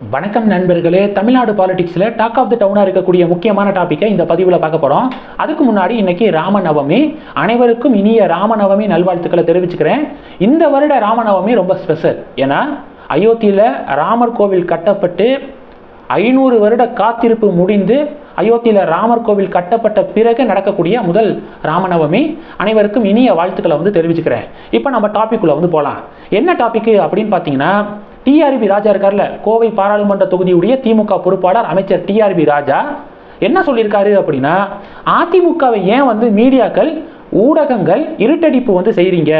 வணக்கம் நண்பர்களே. தமிழ்நாடு பாலிடிக்ஸில் டாக் ஆஃப் த டவுனாக இருக்கக்கூடிய முக்கியமான டாப்பிக்கை இந்த பதிவில் பார்க்க போகிறோம் அதுக்கு முன்னாடி இன்றைக்கி ராமநவமி. அனைவருக்கும் இனிய ராமநவமி நல்வாழ்த்துக்களை தெரிவிச்சுக்கிறேன். இந்த வருட ராமநவமி ரொம்ப ஸ்பெஷல் ஏன்னா அயோத்தியில் ராமர் கோவில் கட்டப்பட்டு ஐநூறு வருட காத்திருப்பு முடிந்து அயோத்தியில் ராமர் கோவில் கட்டப்பட்ட பிறகு நடக்கக்கூடிய முதல் ராமநவமி. அனைவருக்கும் இனிய வாழ்த்துக்களை வந்து தெரிவிச்சுக்கிறேன். இப்போ நம்ம டாப்பிக்குள்ளே வந்து போகலாம் என்ன டாப்பிக்கு அப்படின்னு பார்த்தீங்கன்னா டிஆர்பி ராஜா இருக்கார்ல கோவை பாராளுமன்ற தொகுதியுடைய திமுக பொறுப்பாளர் அமைச்சர் டிஆர்பி ராஜா என்ன சொல்லியிருக்காரு அப்படின்னா அதிமுகவை ஏன் வந்து மீடியாக்கள் ஊடகங்கள் இருட்டடிப்பு வந்து செய்கிறீங்க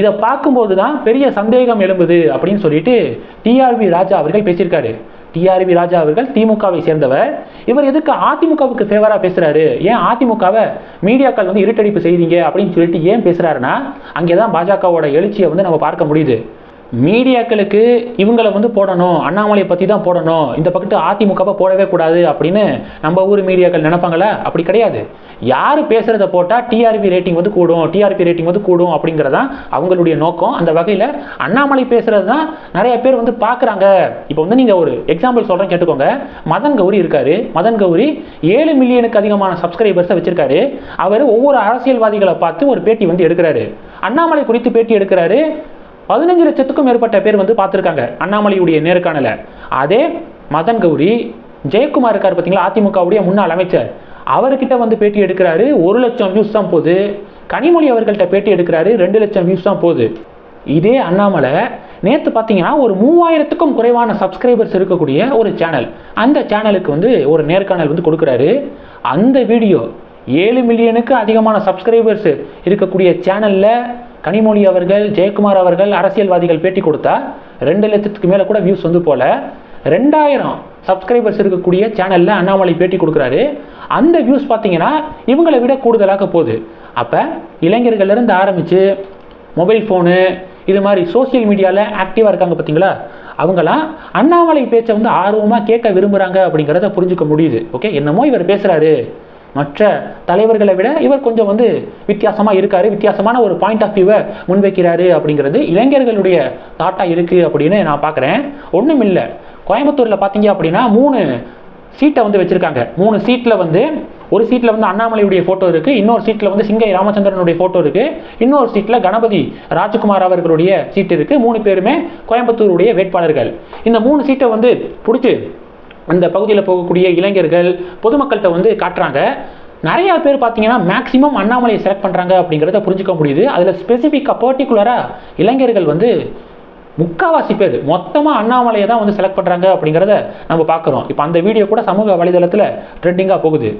இதை பார்க்கும்போது தான் பெரிய சந்தேகம் எழும்புது அப்படின்னு சொல்லிட்டு டிஆர்பி ராஜா அவர்கள் பேசியிருக்காரு. டிஆர்பி ராஜா அவர்கள் திமுகவை சேர்ந்தவர். இவர் எதுக்கு அதிமுகவுக்கு ஃபேவராக பேசுகிறாரு ஏன் அதிமுகவை மீடியாக்கள் வந்து இருட்டடிப்பு செய்கிறீங்க அப்படின்னு சொல்லிட்டு ஏன் பேசுகிறாருன்னா அங்கே தான் பாஜகவோட எழுச்சியை வந்து நம்ம பார்க்க முடியுது. மீடியாக்களுக்கு இவங்களை வந்து போடணும் அண்ணாமலையை பற்றி தான் போடணும். இந்த பக்கத்து அதிமுகவை போடவே கூடாது அப்படின்னு நம்ம ஊர் மீடியாக்கள் நினைப்பாங்களா? அப்படி கிடையாது. யார் பேசுகிறத போட்டால் டிஆர்பி ரேட்டிங் வந்து கூடும் டிஆர்பி ரேட்டிங் வந்து கூடும் அப்படிங்கிறதான் அவங்களுடைய நோக்கம். அந்த வகையில் அண்ணாமலை பேசுகிறது தான் நிறைய பேர் வந்து பார்க்குறாங்க. இப்போ வந்து நீங்கள் ஒரு எக்ஸாம்பிள் சொல்கிறேன் கேட்டுக்கோங்க. மதன் கௌரி இருக்காரு. மதன் கௌரி ஏழு மில்லியனுக்கு அதிகமான சப்ஸ்கிரைபர்ஸை வச்சிருக்காரு. அவர் ஒவ்வொரு அரசியல்வாதிகளை பார்த்து ஒரு பேட்டி வந்து எடுக்கிறாரு. அண்ணாமலை குறித்து பேட்டி எடுக்கிறாரு. பதினஞ்சு லட்சத்துக்கும் மேற்பட்ட பேர் வந்து பார்த்துருக்காங்க. அண்ணாமலையுடைய நேர்காணல. அதே மதன் கௌரி ஜெயக்குமார் இருக்கார் பார்த்தீங்களா? அதிமுகவுடைய முன்னாள் அமைச்சர். அவர்கிட்ட வந்து பேட்டி எடுக்கிறாரு. ஒரு லட்சம் வியூஸ் தான் போகுது. கனிமொழி அவர்கள்ட்ட பேட்டி எடுக்கிறாரு. ரெண்டு லட்சம் வியூஸ் தான் போகுது. இதே அண்ணாமலை நேற்று பார்த்தீங்கன்னா ஒரு மூவாயிரத்துக்கும் குறைவான சப்ஸ்கிரைபர்ஸ் இருக்கக்கூடிய ஒரு சேனல் அந்த சேனலுக்கு வந்து ஒரு நேர்காணல் வந்து கொடுக்குறாரு. அந்த வீடியோ ஏழு மில்லியனுக்கு அதிகமான சப்ஸ்கிரைபர்ஸ் இருக்கக்கூடிய சேனலில் கனிமொழி அவர்கள் ஜெயக்குமார் அவர்கள் அரசியல்வாதிகள் பேட்டி கொடுத்தா ரெண்டு லட்சத்துக்கு மேலே கூட வியூஸ் வந்து போல. ரெண்டாயிரம் சப்ஸ்கிரைபர்ஸ் இருக்கக்கூடிய சேனலில் அண்ணாமலை பேட்டி கொடுக்குறாரு. அந்த வியூஸ் பார்த்தீங்கன்னா இவங்களை விட கூடுதலாக போகுது. அப்போ இளைஞர்கள்லேருந்து ஆரம்பித்து மொபைல் ஃபோனு இது மாதிரி சோஷியல் மீடியாவில் ஆக்டிவாக இருக்காங்க பார்த்தீங்களா? அவங்களாம் அண்ணாமலை பேச்சை வந்து ஆர்வமாக கேட்க விரும்புகிறாங்க அப்படிங்கிறத புரிஞ்சுக்க முடியுது. ஓகே என்னமோ இவர் பேசுகிறாரு மற்ற தலைவர்களை விட இவர் கொஞ்சம் வந்து வித்தியாசமாக இருக்காரு வித்தியாசமான ஒரு பாயிண்ட் ஆஃப் வியூவை முன்வைக்கிறாரு அப்படிங்கிறது இளைஞர்களுடைய தாட்டாக இருக்குது அப்படின்னு நான் பார்க்குறேன். ஒன்றும் இல்லை கோயம்புத்தூரில் பார்த்தீங்க அப்படின்னா மூணு சீட்டை வந்து வச்சுருக்காங்க. மூணு சீட்டில் வந்து ஒரு சீட்டில் வந்து அண்ணாமலையுடைய ஃபோட்டோ இருக்குது இன்னொரு சீட்டில் வந்து சிங்கை ராமச்சந்திரனுடைய ஃபோட்டோ இருக்குது இன்னொரு சீட்டில் கணபதி ராஜ்குமார் அவர்களுடைய சீட்டு இருக்குது மூணு பேருமே கோயம்புத்தூருடைய வேட்பாளர்கள். இந்த மூணு சீட்டை வந்து பிடிச்சி அந்த பகுதியில் போகக்கூடிய இளைஞர்கள் பொதுமக்கள்கிட்ட வந்து காட்டுறாங்க. நிறையா பேர் பார்த்தீங்கன்னா மேக்ஸிமம் அண்ணாமலையை செலக்ட் பண்ணுறாங்க அப்படிங்கிறத புரிஞ்சுக்க முடியுது. அதில் ஸ்பெசிஃபிக்காக பர்டிகுலராக இளைஞர்கள் வந்து முக்காவாசி பேர் மொத்தமாக அண்ணாமலையை தான் வந்து செலக்ட் பண்ணுறாங்க அப்படிங்கிறத நம்ம பார்க்குறோம். இப்போ அந்த வீடியோ கூட சமூக வலைதளத்தில் ட்ரெண்டிங்காக போகுது.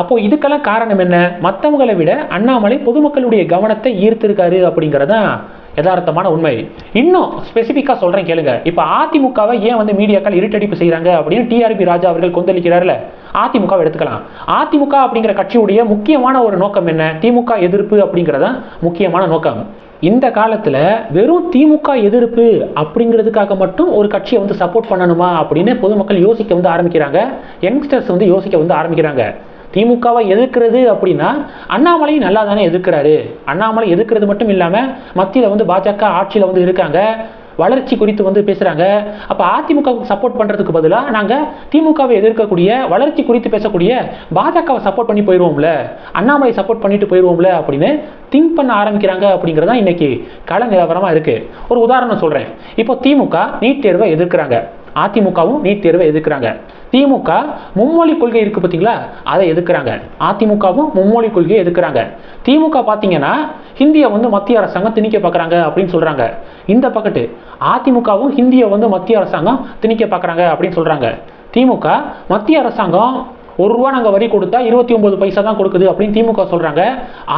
அப்போது இதுக்கெல்லாம் காரணம் என்ன? மற்றவங்களை விட அண்ணாமலை பொதுமக்களுடைய கவனத்தை ஈர்த்திருக்காரு அப்படிங்கிறதான் யதார்த்தமான உண்மை. இன்னும் ஸ்பெசிஃபிக்காக சொல்கிறேன் கேளுங்க. இப்போ அதிமுகவை ஏன் வந்து மீடியாக்கள் இருட்டடிப்பு செய்கிறாங்க அப்படின்னு டிஆர்பி ராஜா அவர்கள் கொந்தளிக்கிறார்ல? அதிமுகவை எடுத்துக்கலாம். அதிமுக அப்படிங்கிற கட்சியுடைய முக்கியமான ஒரு நோக்கம் என்ன? திமுக எதிர்ப்பு அப்படிங்கிறதான் முக்கியமான நோக்கம். இந்த காலத்தில் வெறும் திமுக எதிர்ப்பு அப்படிங்கிறதுக்காக மட்டும் ஒரு கட்சியை வந்து சப்போர்ட் பண்ணணுமா அப்படின்னு பொதுமக்கள் யோசிக்க வந்து ஆரம்பிக்கிறாங்க. யங்ஸ்டர்ஸ் வந்து யோசிக்க வந்து ஆரம்பிக்கிறாங்க. திமுகவை எதிர்க்கிறது அப்படின்னா அண்ணாமலையும் நல்லா தானே எதிர்க்கிறாரு. அண்ணாமலை எதிர்க்கிறது மட்டும் இல்லாமல் மத்தியில் வந்து பாஜக ஆட்சியில் வந்து இருக்காங்க. வளர்ச்சி குறித்து வந்து பேசுகிறாங்க அப்போ அதிமுகவுக்கு சப்போர்ட் பண்ணுறதுக்கு பதிலாக நாங்கள் திமுகவை எதிர்க்கக்கூடிய வளர்ச்சி குறித்து பேசக்கூடிய பாஜகவை சப்போர்ட் பண்ணி போயிடுவோம்ல அண்ணாமலை சப்போர்ட் பண்ணிட்டு போயிடுவோம்ல அப்படின்னு திங்க் பண்ண ஆரம்பிக்கிறாங்க அப்படிங்கிறது தான் இன்றைக்கி கள நிலவரமாக இருக்குது ஒரு உதாரணம் சொல்கிறேன் இப்போ திமுக நீட் தேர்வை எதிர்க்கிறாங்க. அதிமுகவும் நீட் தேர்வை எதிர்க்கிறாங்க. திமுக மும்மொழி கொள்கை இருக்குது பார்த்தீங்களா அதை எதிர்க்கிறாங்க. அதிமுகவும் மும்மொழி கொள்கையை எதிர்க்கிறாங்க. திமுக பார்த்தீங்கன்னா ஹிந்தியை வந்து மத்திய அரசாங்கம் திணிக்க பார்க்குறாங்க அப்படின்னு சொல்கிறாங்க இந்த பக்கத்து அதிமுகவும் ஹிந்தியை வந்து மத்திய அரசாங்கம் திணிக்க பார்க்குறாங்க அப்படின்னு சொல்கிறாங்க திமுக மத்திய அரசாங்கம் ஒரு ரூபா நாங்கள் வரி கொடுத்தா இருபத்தி ஒன்பது பைசா தான் கொடுக்குது அப்படின்னு திமுக சொல்கிறாங்க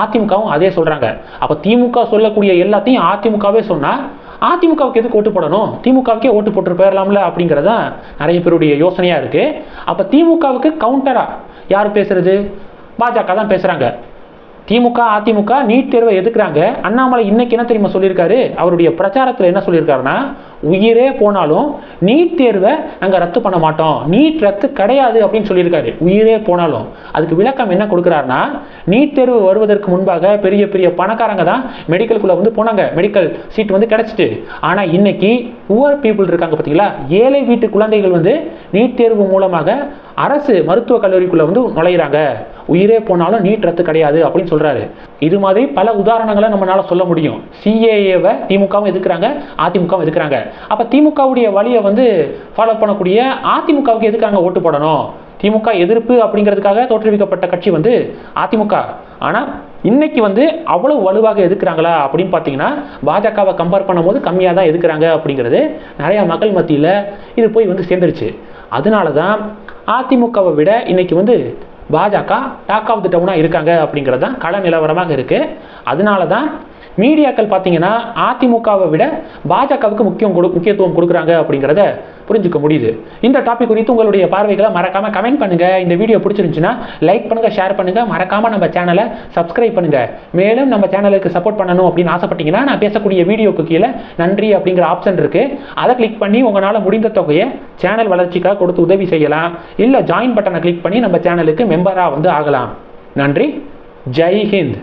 அதிமுகவும் அதே சொல்கிறாங்க அப்போ திமுக சொல்லக்கூடிய எல்லாத்தையும் அதிமுகவே சொன்னால் அதிமுகவுக்கு எதுக்கு ஓட்டு போடணும்? திமுகவுக்கே ஓட்டு போட்டு போயிடலாம்ல தான் நிறைய பேருடைய யோசனையாக இருக்குது அப்போ திமுகவுக்கு கவுண்டராக யார் பேசுகிறது பாஜக தான் பேசுகிறாங்க திமுக அதிமுக நீட் தேர்வை எதுக்குறாங்க? அண்ணாமலை இன்னைக்கு என்ன தெரியுமா சொல்லியிருக்காரு? அவருடைய பிரச்சாரத்தில் என்ன சொல்லியிருக்காருன்னா உயிரே போனாலும் நீட் தேர்வை நாங்கள் ரத்து பண்ண மாட்டோம். நீட் ரத்து கிடையாது அப்படின்னு சொல்லியிருக்காரு. உயிரே போனாலும். அதுக்கு விளக்கம் என்ன கொடுக்குறாருன்னா நீட் தேர்வு வருவதற்கு முன்பாக பெரிய பெரிய பணக்காரங்க தான் மெடிக்கலுக்குள்ளே வந்து போனாங்க. மெடிக்கல் சீட் வந்து கிடச்சிட்டு. ஆனால் இன்னைக்கு புவர் பீப்புள் இருக்காங்க பார்த்தீங்களா ஏழை வீட்டு குழந்தைகள் வந்து நீட் தேர்வு மூலமாக அரசு மருத்துவக் கல்லூரிக்குள்ளே வந்து நுழையிறாங்க. உயிரே போனாலும் நீட் ரத்து கிடையாது அப்படின்னு சொல்கிறாரு இது மாதிரி பல உதாரணங்களை நம்மளால சொல்ல முடியும். சிஏஏவை திமுகவும் எதுக்குறாங்க அதிமுகவும் எதுக்குறாங்க அப்போ திமுகவுடைய வழியை வந்து ஃபாலோ பண்ணக்கூடிய அதிமுகவுக்கு எதுக்காக ஓட்டு போடணும்? திமுக எதிர்ப்பு அப்படிங்கிறதுக்காக தோற்றுவிக்கப்பட்ட கட்சி வந்து அதிமுக. ஆனால் இன்னைக்கு வந்து அவ்வளவு வலுவாக எதுக்குறாங்களா அப்படின்னு பார்த்தீங்கன்னா பாஜகவை கம்பேர் பண்ணும்போது கம்மியாக தான் எதுக்குறாங்க அப்படிங்கிறது நிறையா மக்கள் மத்தியில் இது போய் வந்து சேர்ந்துருச்சு. அதனால தான் அதிமுகவை விட இன்னைக்கு வந்து பாஜக டாக் ஆஃப் தி டவுனாக இருக்காங்க அப்படிங்கிறது தான் கள நிலவரமாக இருக்குது அதனால தான் மீடியாக்கள் பார்த்தீங்கன்னா அதிமுகவை விட பாஜகவுக்கு முக்கியம் கொடு முக்கியத்துவம் கொடுக்குறாங்க அப்படிங்கிறத புரிஞ்சுக்க முடியுது. இந்த டாபிக் குறித்து உங்களுடைய பார்வைகளை மறக்காமல் கமெண்ட் பண்ணுங்கள் இந்த வீடியோ பிடிச்சிருந்துச்சுன்னா லைக் பண்ணுங்கள் ஷேர் பண்ணுங்கள் மறக்காமல் நம்ம சேனலை சப்ஸ்கிரைப் பண்ணுங்கள் மேலும் நம்ம சேனலுக்கு சப்போர்ட் பண்ணணும் அப்படின்னு ஆசைப்பட்டீங்கன்னா நான் பேசக்கூடிய வீடியோக்கு கீழே நன்றி அப்படிங்கிற ஆப்ஷன் இருக்குது அதை கிளிக் பண்ணி உங்களால் முடிந்த தொகையை சேனல் வளர்ச்சிக்காக கொடுத்து உதவி செய்யலாம். இல்லை ஜாயின் பட்டனை கிளிக் பண்ணி நம்ம சேனலுக்கு மெம்பராக வந்து ஆகலாம். நன்றி. ஜெய் ஹிந்த்.